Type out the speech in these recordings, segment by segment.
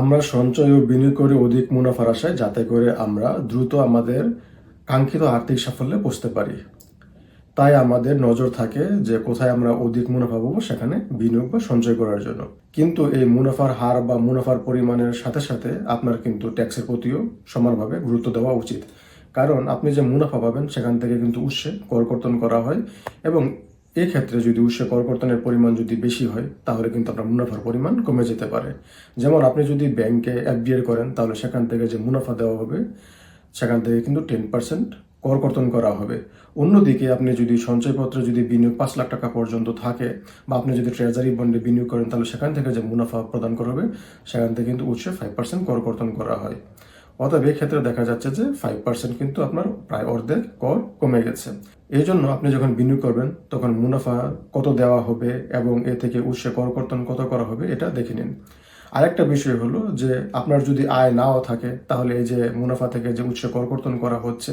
আমরা সঞ্চয় ও বিনিয়োগ করে অধিক মুনাফার আশায় যাতে করে আমরা দ্রুত আমাদের কাঙ্ক্ষিত আর্থিক সাফল্যে পৌঁছতে পারি। তাই আমাদের নজর থাকে যে কোথায় আমরা অধিক মুনাফা পাবো সেখানে বিনিয়োগ বা সঞ্চয় করার জন্য। কিন্তু এই মুনাফার হার বা মুনাফার পরিমাণের সাথে সাথে আপনার কিন্তু ট্যাক্সের প্রতিও সমানভাবে গুরুত্ব দেওয়া উচিত। কারণ আপনি যে মুনাফা পাবেন সেখান থেকে কিন্তু উৎসে করকর্তন করা হয় এবং এই ক্ষেত্রে যদি উৎসে করকর্তনের পরিমাণ যদি বেশি হয়, তাহলে কিন্তু আপনার মুনাফার পরিমাণ কমে যেতে পারে। যেমন আপনি যদি ব্যাংকে এফডিআর করেন, তাহলে সেখান থেকে যে মুনাফা দেওয়া হবে, সেখান থেকে কিন্তু টেন পার্সেন্ট করকর্তন করা হবে। অন্যদিকে আপনি যদি সঞ্চয়পত্রে যদি বিনিয়োগ পাঁচ লাখ টাকা পর্যন্ত থাকে, বা আপনি যদি ট্রেজারি বন্ডে বিনিয়োগ করেন, তাহলে সেখান থেকে যে মুনাফা প্রদান করা হবে, সেখান থেকে কিন্তু উৎসে ফাইভ পার্সেন্ট করকর্তন করা হয়। অতএব এক্ষেত্রে দেখা যাচ্ছে যে ফাইভ পার্সেন্ট কিন্তু আপনার প্রায় অর্ধেক কর কমে গেছে। এই জন্য আপনি যখন বিনিয়োগ করবেন, তখন মুনাফা কত দেওয়া হবে এবং এ থেকে উৎসে করকর্তন কত করা হবে, এটা দেখে নিন। আরেকটা বিষয় হলো যে, আপনার যদি আয় নাও থাকে, তাহলে এই যে মুনাফা থেকে যে উৎসে করকর্তন করা হচ্ছে,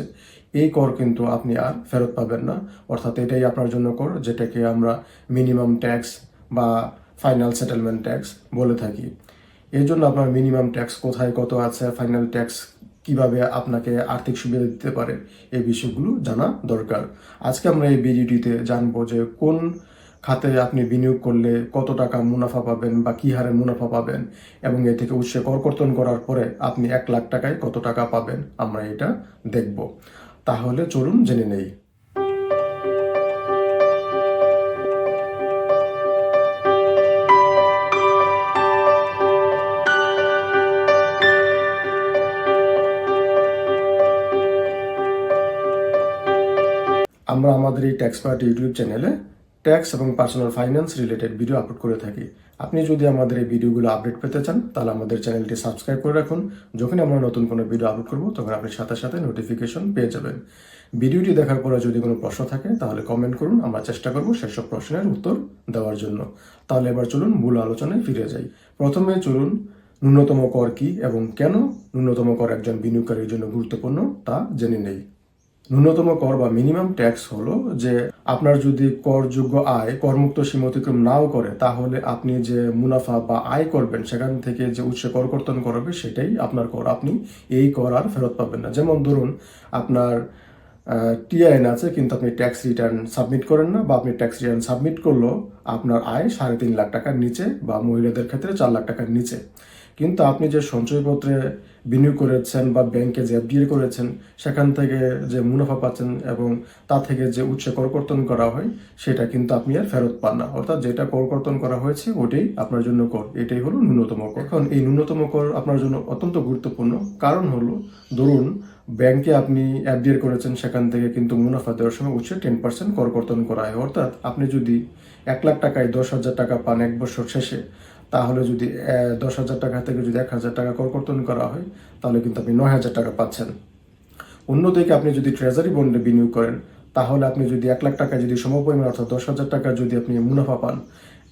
এই কর কিন্তু আপনি আর ফেরত পাবেন না। অর্থাৎ এটাই আপনার জন্য কর, যেটাকে আমরা মিনিমাম ট্যাক্স বা ফাইনাল সেটেলমেন্ট ট্যাক্স বলে থাকি। এই জন্য আপনার মিনিমাম ট্যাক্স কোথায় কত আছে ফাইনাল ট্যাক্স কীভাবে আপনাকে আর্থিক সুবিধা দিতে পারে এই বিষয়গুলো জানা দরকার। আজকে আমরা এই ভিডিওটিতে জানব যে কোন খাতে আপনি বিনিয়োগ করলে কত টাকা মুনাফা পাবেন বা কী হারে মুনাফা পাবেন এবং এ থেকে উৎসে করকর্তন করার পরে আপনি এক লাখ টাকায় কত টাকা পাবেন আমরা এটা দেখব। তাহলে চলুন জেনে নেই। আমরা আমাদের এই ট্যাক্স পার্টি ইউটিউব চ্যানেলে ট্যাক্স এবং personal finance related video upload করে থাকি। আপনি যদি আমাদের এই ভিডিওগুলো আপডেট পেতে চান, তাহলে আমাদের চ্যানেলটি সাবস্ক্রাইব করে রাখুন। যখন আমরা নতুন কোনো ভিডিও আপলোড করব, তখন আপনি সাথে সাথে নোটিফিকেশন পেয়ে যাবেন। ভিডিওটি দেখার পরে যদি কোনো প্রশ্ন থাকে, তাহলে কমেন্ট করুন। আমরা চেষ্টা করব সেসব প্রশ্নের উত্তর দেওয়ার জন্য। তাহলে এবার চলুন মূল আলোচনায় ফিরে যাই। প্রথমে চলুন, ন্যূনতম কর কি এবং কেন ন্যূনতম কর একজন বিনিয়োগকারীর জন্য গুরুত্বপূর্ণ তা জেনে নেই। ন্যূনতম কর বা মিনিমাম ট্যাক্স হলো যে আপনার যদি করযোগ্য আয় করমুক্ত সীমা অতিক্রম নাও করে, তাহলে আপনি যে মুনাফা বা আয় করবেন, সেখান থেকে যে উৎসে কর কর্তন করবে সেটাই আপনার কর। আপনি এই কর আর ফেরত পাবেন না। যেমন ধরুন, আপনার টিআইএন আছে, কিন্তু আপনি ট্যাক্স রিটার্ন সাবমিট করেন না বা আপনি ট্যাক্স রিটার্ন সাবমিট করলেও আপনার আয় সাড়ে তিন লাখ টাকার নিচে বা মহিলাদের ক্ষেত্রে চার লাখ টাকার নিচে। কিন্তু আপনি যে সঞ্চয়পত্রে বিনিয়োগ করেছেন বা ব্যাংকে যে এফডিএ করেছেন, সেখান থেকে যে মুনাফা পাচ্ছেন এবং তা থেকে যে উৎসে করকর্তন করা হয়, সেটা কিন্তু আপনি আর ফেরত পান না। অর্থাৎ যেটা করকর্তন করা হয়েছে, ওটাই আপনার জন্য কর। এটাই হলো ন্যূনতম কর। এখন এই ন্যূনতম কর আপনার জন্য অত্যন্ত গুরুত্বপূর্ণ। কারণ হলো, ধরুন ব্যাংকে আপনি এফডিআর করেছেন, সেখান থেকে কিন্তু মুনাফা দেওয়ার সময় উৎসে টেন পার্সেন্ট করকর্তন করা হয়। অর্থাৎ আপনি যদি এক লাখ টাকায় দশ হাজার টাকা পান এক বছর শেষে, তাহলে যদি দশ হাজার টাকা থেকে যদি এক হাজার টাকা করকর্তন করা হয়, তাহলে কিন্তু আপনি নয় হাজার টাকা পাচ্ছেন। অন্যদিকে আপনি যদি ট্রেজারি বন্ডে বিনিয়োগ করেন, তাহলে আপনি যদি এক লাখ টাকা যদি সমপরিমাণ অর্থাৎ দশ হাজার টাকা যদি আপনি মুনাফা পান,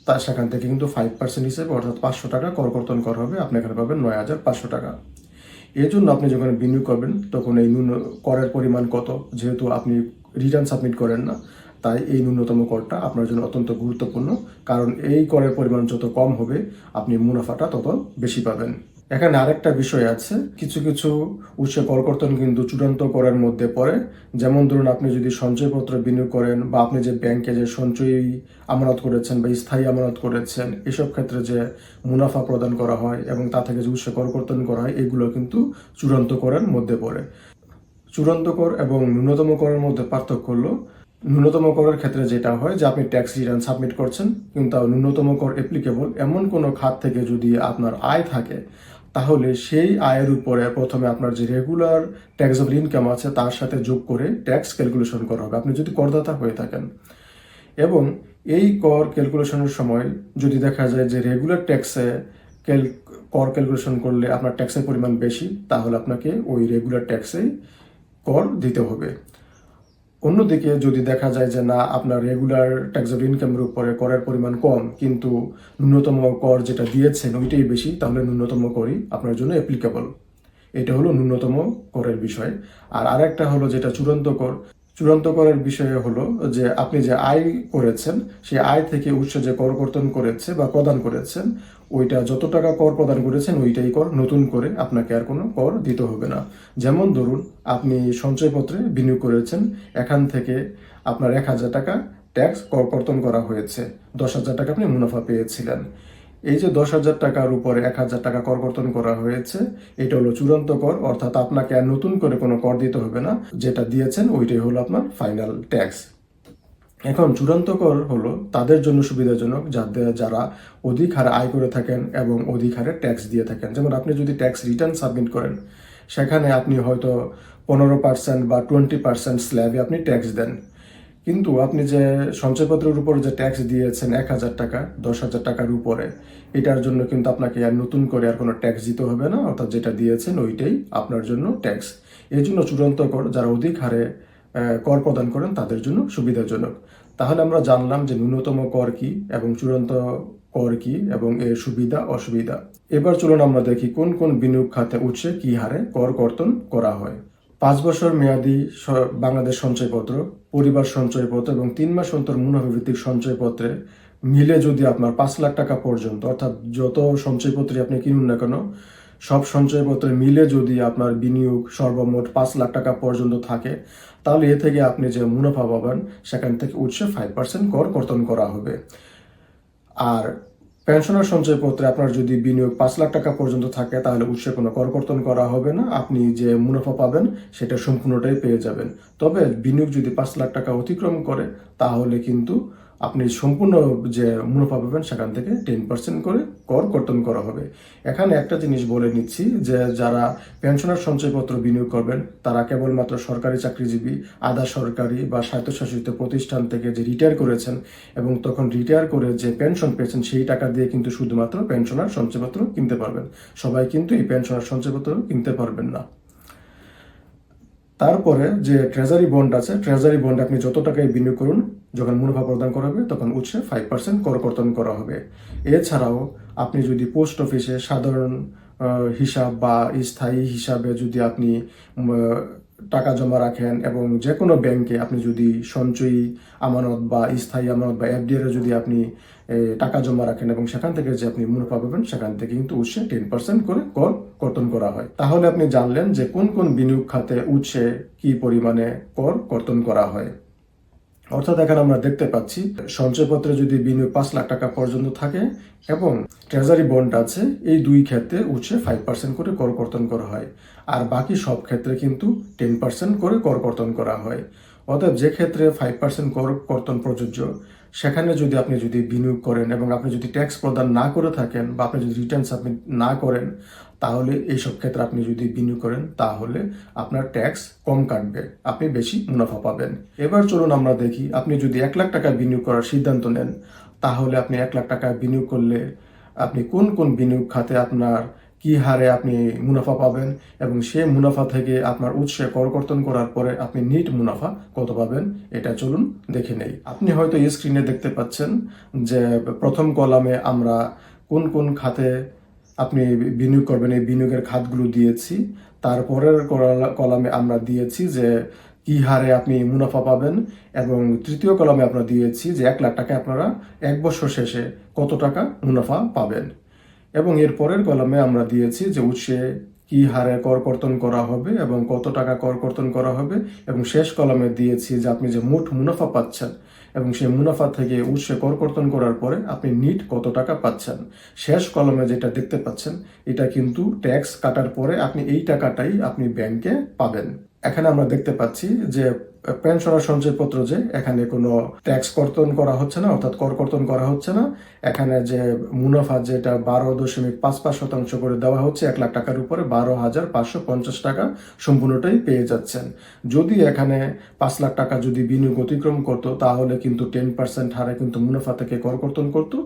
তা সেখান থেকে কিন্তু ফাইভ পার্সেন্ট হিসেবে অর্থাৎ পাঁচশো টাকা করকর্তন করা হবে। আপনি এখানে পাবেন নয় হাজার পাঁচশো টাকা। এর জন্য আপনি যখন বিনিয়োগ করবেন, তখন এই ন্যূন করের পরিমাণ কত? যেহেতু আপনি রিটার্ন সাবমিট করেন না, তাই এই ন্যূনতম করটা আপনার জন্য অত্যন্ত গুরুত্বপূর্ণ। কারণ এই করের পরিমাণ যত কম হবে, আপনি মুনাফাটা তত বেশি পাবেন। এখানে আরেকটা বিষয় আছে। কিছু কিছু উৎস করকর্তন কিন্তু চূড়ান্ত করার মধ্যে পড়ে। যেমন ধরুন আপনি যদি সঞ্চয়পত্র বিনিয়োগ করেন বা আপনি যে ব্যাংকে যে সঞ্চয়ী আমানত করেছেন বা স্থায়ী আমানত করেছেন, এসব ক্ষেত্রে যে মুনাফা প্রদান করা হয় এবং তা থেকে যে উৎস করকর্তন করা হয়, এগুলো কিন্তু চূড়ান্ত করের মধ্যে পড়ে। চূড়ান্ত কর এবং ন্যূনতম করের মধ্যে পার্থক্য হলো, ন্যূনতম করের ক্ষেত্রে যেটা হয় যে আপনি ট্যাক্স রিটার্ন সাবমিট করছেন, কিন্তু ন্যূনতম কর অ্যাপ্লিকেবল এমন কোনো খাত থেকে যদি আপনার আয় থাকে তাহলে সেই আয়ের উপরে প্রথমে আপনার যে রেগুলার ট্যাক্স অফ ইনকাম আছে, তার সাথে যোগ করে ট্যাক্স ক্যালকুলেশন করা হবে। আপনি যদি করদাতা হয়ে থাকেন এবং এই কর ক্যালকুলেশনের সময় যদি দেখা যায় যে রেগুলার ট্যাক্সে কর ক্যালকুলেশন করলে আপনার ট্যাক্সের পরিমাণ বেশি, তাহলে আপনাকে ওই রেগুলার ট্যাক্সেই কর দিতে হবে। অন্যদিকে যদি দেখা যায় যে না, আপনার রেগুলার ট্যাক্স অফ ইনকামের উপরে করের পরিমাণ কম, কিন্তু ন্যূনতম কর যেটা দিয়েছেন ওইটাই বেশি, তাহলে ন্যূনতম করই আপনার জন্য অ্যাপ্লিকেবল এটা হলো ন্যূনতম করের বিষয়। আর আরেকটা হলো যেটা চূড়ান্ত কর চূড়ান্ত করের বিষয়ে হলো যে আপনি যে আয় করেছেন, সেই আয় থেকে উৎস যে কর কর্তন করেছে বা প্রদান করেছেন, ওইটা যত টাকা কর প্রদান করেছেন, ওইটাই কর নতুন করে আপনাকে আর কোনো কর দিতে হবে না। যেমন ধরুন, আপনি সঞ্চয়পত্রে বিনিয়োগ করেছেন, এখান থেকে আপনার এক হাজার টাকা ট্যাক্স কর কর্তন করা হয়েছে। দশ হাজার টাকা আপনি মুনাফা পেয়েছিলেন। এই যে দশ হাজার টাকার উপরে এক হাজার টাকা কর কর্তন করা হয়েছে, এটা হলো চূড়ান্ত কর, অর্থাৎ আপনাকে আর নতুন করে কোনো কর দিতে হবে না, যেটা দিয়েছেন ওইটাই হলো আপনার ফাইনাল ট্যাক্স এখন চূড়ান্ত কর হলো তাদের জন্য সুবিধাজনক যাদের যারা অধিক হারে আয় করে থাকেন এবং অধিক হারে ট্যাক্স দিয়ে থাকেন। যেমন আপনি যদি ট্যাক্স রিটার্ন সাবমিট করেন, সেখানে আপনি হয়তো পনেরো পার্সেন্ট বা টোয়েন্টি পার্সেন্ট স্ল্যাবে আপনি ট্যাক্স দেন। কিন্তু আপনি যে সঞ্চয়পত্রের উপর যে ট্যাক্স দিয়েছেন এক হাজার টাকা, দশ হাজার টাকার উপরে, এটার জন্য কিন্তু আপনাকে আর নতুন করে আর কোনো ট্যাক্স দিতে হবে না, অর্থাৎ যেটা দিয়েছেন ওইটাই আপনার জন্য ট্যাক্স এই জন্য চূড়ান্ত কর, যারা অধিক হারে কর প্রদান করেন তাদের জন্য সুবিধাজনক। তাহলে আমরা জানলাম যে ন্যূনতম কর কি এবং চূড়ান্ত কর কি এবং এর সুবিধা, অসুবিধা। এবার চলুন আমরা দেখি কোন কোন বিনিয়োগ খাতে উৎসে কি হারে কর কর্তন করা হয়। পাঁচ বছর মেয়াদি বাংলাদেশ সঞ্চয়পত্র, পরিবার সঞ্চয়পত্র এবং তিন মাস অন্তর মুনাফা ভিত্তিক সঞ্চয়পত্রে মিলে যদি আপনার পাঁচ লাখ টাকা পর্যন্ত, অর্থাৎ যত সঞ্চয়পত্রে আপনি কিনুন না কেন, সব সঞ্চয়পত্রে মিলে যদি আপনার বিনিয়োগ সর্বমোট পাঁচ লাখ টাকা পর্যন্ত থাকে, তাহলে এ থেকে আপনি যে মুনাফা পাবেন, সেখান থেকে উৎসে ফাইভ পার্সেন্ট কর কর্তন করা হবে। আর পেনশনার সঞ্চয়পত্রে আপনার যদি বিনিয়োগ পাঁচ লাখ টাকা পর্যন্ত থাকে, তাহলে উৎসে কোনো করকর্তন করা হবে না। আপনি যে মুনাফা পাবেন, সেটা সম্পূর্ণটাই পেয়ে যাবেন। তবে বিনিয়োগ যদি পাঁচ লাখ টাকা অতিক্রম করে, তাহলে কিন্তু আপনি সম্পূর্ণ যে মুনাফা পাবেন সেখান থেকে টেন পার্সেন্ট করে কর কর্তন করা হবে। এখানে একটা জিনিস বলে নিচ্ছি যে যারা পেনশনার সঞ্চয়পত্র বিনিয়োগ করবেন, তারা কেবলমাত্র সরকারি চাকরিজীবী, আধা সরকারি বা স্বায়ত্তশাসিত প্রতিষ্ঠান থেকে যে রিটায়ার করেছেন এবং তখন রিটায়ার করে যে পেনশন পেয়েছেন, সেই টাকা দিয়ে কিন্তু শুধুমাত্র পেনশনার সঞ্চয়পত্র কিনতে পারবেন। সবাই কিন্তু এই পেনশনার সঞ্চয়পত্র কিনতে পারবেন না। তারপরে যে ট্রেজারি বন্ড আছে ট্রেজারি বন্ড আপনি যত টাকায় বিনিয়োগ করুন, যখন মুনাফা প্রদান করা হবে, তখন উৎসে ফাইভ পার্সেন্ট কর কর্তন করা হবে। এছাড়াও আপনি যদি পোস্ট অফিসে সাধারণ হিসাব বা স্থায়ী হিসাবে যদি আপনি টাকা জমা রাখেন এবং যে কোনো ব্যাংকে আপনি যদি সঞ্চয়ী আমানত বা স্থায়ী আমানত বা এফডিআর যদি আপনি টাকা জমা রাখেন এবং সেখান থেকে যে আপনি মুনাফা পাবেন, সেখান থেকে কিন্তু উৎসে টেন পার্সেন্ট করে কর কর্তন করা হয়। তাহলে আপনি জানলেন যে কোন কোন বিনিয়োগ খাতে উৎসে কি পরিমাণে কর কর্তন করা হয়। অর্থাৎ এখানে আমরা দেখতে পাচ্ছি, সঞ্চয়পত্রে যদি বিনিয়োগ পাঁচ লাখ টাকা পর্যন্ত থাকে এবং ট্রেজারি বন্ড আছে, এই দুই ক্ষেত্রে উৎসে ফাইভ পার্সেন্ট করে কর কর্তন করা হয়। আর বাকি সব ক্ষেত্রে কিন্তু টেন পার্সেন্ট করে কর কর্তন করা হয়। অতএব যে ক্ষেত্রে ফাইভ পার্সেন্ট কর কর্তন প্রযোজ্য সেখানে যদি আপনি যদি বিনিয়োগ করেন এবং আপনি যদি ট্যাক্স প্রদান না করে থাকেন বা আপনি যদি রিটার্ন সাবমিট না করেন, তাহলে এইসব ক্ষেত্রে আপনি যদি বিনিয়োগ করেন, তাহলে আপনার ট্যাক্স কম কাটবে, আপনি বেশি মুনাফা পাবেন। এবার চলুন আমরা দেখি, আপনি যদি এক লাখ টাকা বিনিয়োগ করার সিদ্ধান্ত নেন, তাহলে আপনি এক লাখ টাকা বিনিয়োগ করলে আপনি কোন কোন বিনিয়োগ খাতে আপনার কি হারে আপনি মুনাফা পাবেন এবং সেই মুনাফা থেকে আপনার উৎসে করকর্তন করার পরে আপনি নিট মুনাফা কত পাবেন, এটা চলুন দেখে নেই। আপনি হয়তো স্ক্রিনে দেখতে পাচ্ছেন যে প্রথম কলামে আমরা কোন কোন খাতে আপনি বিনিয়োগ করবেন, এই বিনিয়োগের খাতগুলো দিয়েছি। তারপরের কলামে আমরা দিয়েছি যে কি হারে আপনি মুনাফা পাবেন এবং তৃতীয় কলামে আমরা দিয়েছি যে এক লাখ টাকা আপনারা এক বছর শেষে কত টাকা মুনাফা পাবেন। এবং এর পরের কলামে আমরা দিয়েছি যে উৎসে কি হারে কর কর্তন করা হবে এবং কত টাকা কর কর্তন করা হবে এবং শেষ কলামে দিয়েছি যে আপনি যে মোট মুনাফা পাচ্ছেন এবং সেই মুনাফা থেকে উৎসে কর কর্তন করার পরে আপনি নিট কত টাকা পাচ্ছেন। শেষ কলমে যেটা দেখতে পাচ্ছেন, এটা কিন্তু ট্যাক্স কাটার পরে আপনি এই টাকাটাই আপনি ব্যাংকে পাবেন। এখানে আমরা দেখতে পাচ্ছি যে পেনশনার সঞ্চয়পত্র যে, এখানে কোনো ট্যাক্স কর্তন করা হচ্ছে না, অর্থাৎ কর কর্তন করা হচ্ছে না। এখানে যে মুনাফা যেটা বারো দশমিক পাঁচ পাঁচ শতাংশ করে দেওয়া হচ্ছে, এক লাখ টাকার উপরে বারো হাজার পাঁচশো পঞ্চাশ টাকা সম্পূর্ণটাই পেয়ে যাচ্ছেন। যদি এখানে পাঁচ লাখ টাকা যদি বিনিয়োগ অতিক্রম করতো, তাহলে কিন্তু টেন পার্সেন্ট হারে কিন্তু মুনাফা থেকে কর কর্তন করতো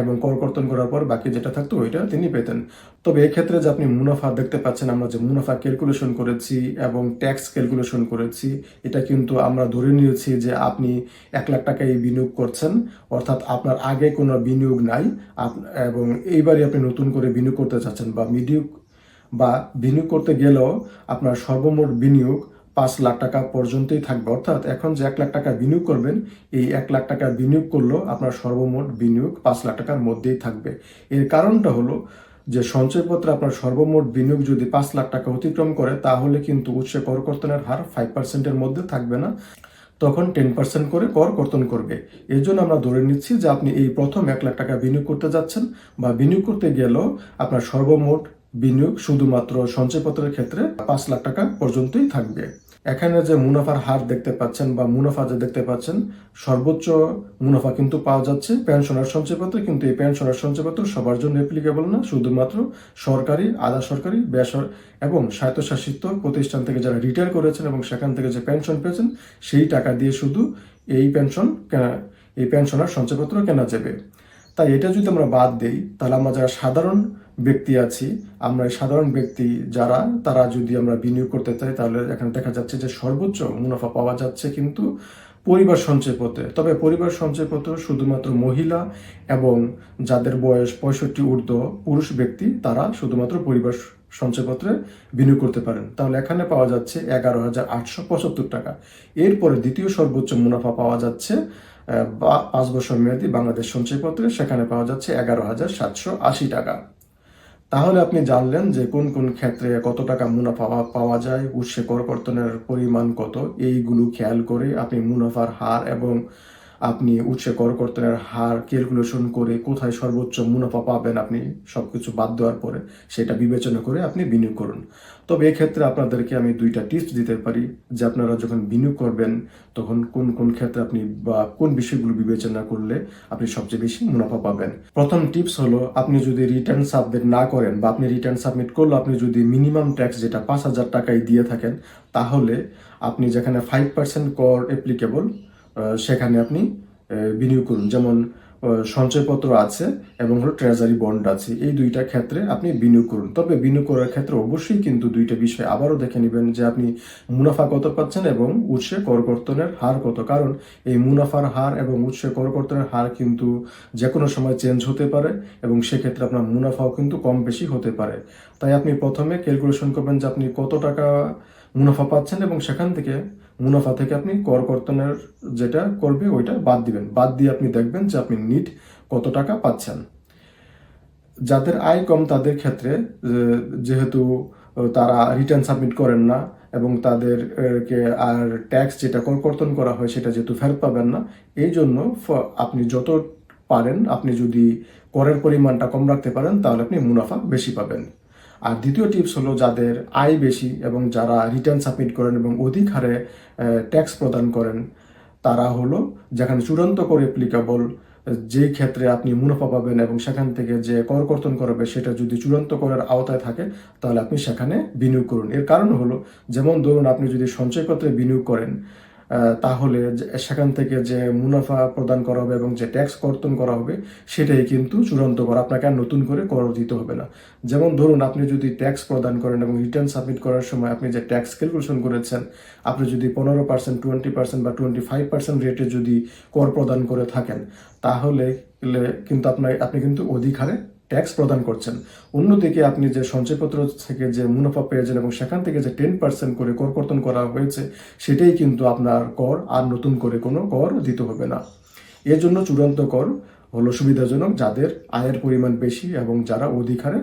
এবং কর কর্তন করার পর বাকি যেটা থাকতো, ওইটা তিনি পেতেন। তবে এক্ষেত্রে যে আপনি মুনাফা দেখতে পাচ্ছেন, আমরা যে মুনাফা ক্যালকুলেশন করেছি এবং ট্যাক্স ক্যালকুলেশন করেছি, এটা কিন্তু আমরা ধরে নিয়েছি যে আপনি এক লাখ টাকা এই বিনিয়োগ করছেন, অর্থাৎ আপনার আগে কোনো বিনিয়োগ নাই। এবং এইবারই আপনি নতুন করে বিনিয়োগ করতে চাচ্ছেন বা বিনিয়োগ বা বিনিয়োগ করতে গেলেও আপনার সর্বমোট বিনিয়োগ পাঁচ লাখ টাকা পর্যন্তই থাকবে। অর্থাৎ এখন যে এক লাখ টাকা বিনিয়োগ করবেন, এই এক লাখ টাকা বিনিয়োগ করলেও আপনার সর্বমোট বিনিয়োগ পাঁচ লাখ টাকার মধ্যেই থাকবে। এর কারণটা হলো যে সঞ্চয়পত্রে আপনার সর্বমোট বিনিয়োগ যদি পাঁচ লাখ টাকা অতিক্রম করে, তাহলে কিন্তু উৎসে করকর্তনের হার ফাইভ পার্সেন্টের মধ্যে থাকবে না। তখন টেন পার্সেন্ট করে কর কর্তন করবে। এই জন্য আমরা ধরে নিচ্ছি যে আপনি এই প্রথম এক লাখ টাকা বিনিয়োগ করতে যাচ্ছেন বা বিনিয়োগ করতে গেলেও আপনার সর্বমোট বিনিয়োগ শুধুমাত্র সঞ্চয়পত্রের ক্ষেত্রে পাঁচ লাখ টাকা পর্যন্তই থাকবে। এখানে যে মুনাফার হার দেখতে পাচ্ছেন বা মুনাফা যে দেখতে পাচ্ছেন, সর্বোচ্চ মুনাফা কিন্তু পাওয়া যাচ্ছে পেনশনার সঞ্চয়পত্র, কিন্তু এই পেনশনার সঞ্চয়পত্র সবার জন্য অ্যাপ্লিকেবল না। শুধুমাত্র সরকারি, আধা সরকারি, বেসর এবং স্বায়ত্তশাসিত প্রতিষ্ঠান থেকে যারা রিটায়ার করেছেন এবং সেখান থেকে যে পেনশন পেয়েছেন, সেই টাকা দিয়ে শুধু এই পেনশন কেনা, এই পেনশনার সঞ্চয়পত্র কেনা যাবে। তাই এটা যদি আমরা বাদ দেই, তাহলে আমরা যারা সাধারণ ব্যক্তি আছি, আমরা সাধারণ ব্যক্তি যারা, তারা যদি আমরা বিনিয়োগ করতে চাই, তাহলে এখানে দেখা যাচ্ছে যে সর্বোচ্চ মুনাফা পাওয়া যাচ্ছে কিন্তু পরিবার সঞ্চয়পত্রে তবে পরিবার সঞ্চয়পত্র শুধুমাত্র মহিলা এবং যাদের বয়স পঁয়ষট্টি ঊর্ধ্ব পুরুষ ব্যক্তি, তারা শুধুমাত্র পরিবার সঞ্চয়পত্রে বিনিয়োগ করতে পারেন। তাহলে এখানে পাওয়া যাচ্ছে এগারো হাজার আটশো পঁচাত্তর টাকা। এরপরে দ্বিতীয় সর্বোচ্চ মুনাফা পাওয়া যাচ্ছে পাঁচ বছর মেয়াদী বাংলাদেশ সঞ্চয়পত্রে সেখানে পাওয়া যাচ্ছে এগারো হাজার সাতশো আশি টাকা। তাহলে আপনি জানলেন যে কোন কোন ক্ষেত্রে কত টাকা মুনাফা পাওয়া- যায়, উৎসে করকর্তনের পরিমাণ কত, এইগুলো খেয়াল করে আপনি মুনাফার হার এবং আপনি উৎসে করকর্তনের হার ক্যালকুলেশন করে কোথায় সর্বোচ্চ মুনাফা পাবেন আপনি সবকিছু বাদ দেওয়ার পরে সেটা বিবেচনা করে আপনি বিনিয়োগ করুন। তবে এক্ষেত্রে আপনাদেরকে আমি দুইটা টিপস দিতে পারি যে আপনারা যখন বিনিয়োগ করবেন, তখন কোন কোন ক্ষেত্রে আপনি বা কোন বিষয়গুলো বিবেচনা করলে আপনি সবচেয়ে বেশি মুনাফা পাবেন। প্রথম টিপস হলো আপনি যদি রিটার্ন সাবমিট না করেন বা আপনি রিটার্ন সাবমিট করলে আপনি যদি মিনিমাম ট্যাক্স যেটা পাঁচ হাজার টাকায় দিয়ে থাকেন, তাহলে আপনি যেখানে ফাইভ পার্সেন্ট কর অ্যাপ্লিকেবল সেখানে আপনি বিনিয়োগ করুন। যেমন সঞ্চয়পত্র আছে এবং হলো ট্রেজারি বন্ড আছে। এই দুইটা ক্ষেত্রে আপনি বিনিয়োগ করুন। তবে বিনিয়োগ করার ক্ষেত্রে অবশ্যই কিন্তু দুইটা বিষয় আবারও দেখে নেবেন যে আপনি মুনাফা কত পাচ্ছেন এবং উৎসে করকর্তনের হার কত। কারণ এই মুনাফার হার এবং উৎসে করকর্তনের হার কিন্তু যে কোনো সময় চেঞ্জ হতে পারে এবং সেক্ষেত্রে আপনার মুনাফাও কিন্তু কম বেশি হতে পারে। তাই আপনি প্রথমে ক্যালকুলেশন করবেন যে আপনি কত টাকা মুনাফা পাচ্ছেন এবং সেখান থেকে মুনাফা থেকে আপনি কর কর্তনের যেটা করবে ওইটা বাদ দিবেন। বাদ দিয়ে আপনি দেখবেন যে আপনি নিট কত টাকা পাচ্ছেন। যাদের আয় কম তাদের ক্ষেত্রে যেহেতু তারা রিটার্ন সাবমিট করেন না এবং তাদেরকে আর ট্যাক্স যেটা কর কর্তন করা হয় সেটা যেহেতু ফেরত পাবেন না, এই জন্য আপনি যত পারেন, আপনি যদি করের পরিমাণটা কম রাখতে পারেন, তাহলে আপনি মুনাফা বেশি পাবেন। আর দ্বিতীয় টিপস হলো যাদের আয় বেশি এবং যারা রিটার্ন সাবমিট করেন এবং অধিক হারে ট্যাক্স প্রদান করেন, তারা হলো যেখানে চূড়ান্ত করে অ্যাপ্লিকেবল যে ক্ষেত্রে আপনি মুনাফা পাবেন এবং সেখান থেকে যে কর কর্তন করবে সেটা যদি চূড়ান্ত করের আওতায় থাকে, তাহলে আপনি সেখানে বিনিয়োগ করুন। এর কারণ হলো, যেমন ধরুন আপনি যদি সঞ্চয়পত্রে বিনিয়োগ করেন তাহলে সেখান থেকে যে মুনাফা প্রদান করা হবে এবং যে ট্যাক্স কর্তন করা হবে, সেটাই কিন্তু চূড়ান্ত কর। আপনাকে আর নতুন করে কর দিতে হবে না। যেমন ধরুন, আপনি যদি ট্যাক্স প্রদান করেন এবং রিটার্ন সাবমিট করার সময় আপনি যে ট্যাক্স ক্যালকুলেশন করেছেন, আপনি যদি পনেরো পার্সেন্ট টোয়েন্টি পার্সেন্ট বা টোয়েন্টি ফাইভ পার্সেন্ট রেটে যদি কর প্রদান করে থাকেন, তাহলে কিন্তু আপনার, আপনি কিন্তু অধিক হারে ট্যাক্স প্রদান করছেন। অন্যদিকে আপনি যে সঞ্চয়পত্র থেকে যে মুনাফা পেয়েছেন এবং সেখান থেকে যে টেন পার্সেন্ট করে কর কর্তন করা হয়েছে, সেটাই কিন্তু আপনার কর আর নতুন করে কোনো কর দিতে হবে না। এর জন্য চূড়ান্ত কর হলো সুবিধাজনক যাদের আয়ের পরিমাণ বেশি এবং যারা অধিকারে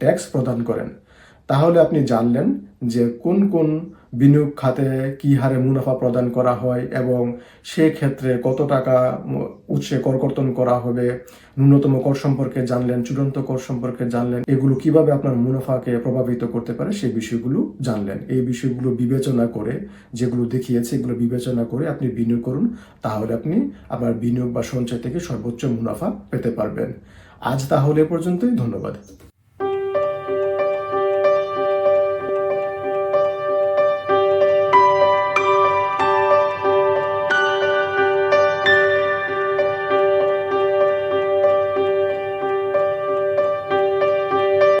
ট্যাক্স প্রদান করেন। তাহলে আপনি জানলেন যে কোন কোন বিনিয়োগ খাতে কি হারে মুনাফা প্রদান করা হয় এবং সেক্ষেত্রে কত টাকা উৎসে করকর্তন করা হবে, ন্যূনতম কর সম্পর্কে জানলেন, চূড়ান্ত কর সম্পর্কে জানলেন, এগুলো কীভাবে আপনার মুনাফাকে প্রভাবিত করতে পারে সেই বিষয়গুলো জানলেন। এই বিষয়গুলো বিবেচনা করে, যেগুলো দেখিয়েছে, এগুলো বিবেচনা করে আপনি বিনিয়োগ করুন, তাহলে আপনি আপনার বিনিয়োগ বা সঞ্চয় থেকে সর্বোচ্চ মুনাফা পেতে পারবেন। আজ তাহলে পর্যন্তই, ধন্যবাদ।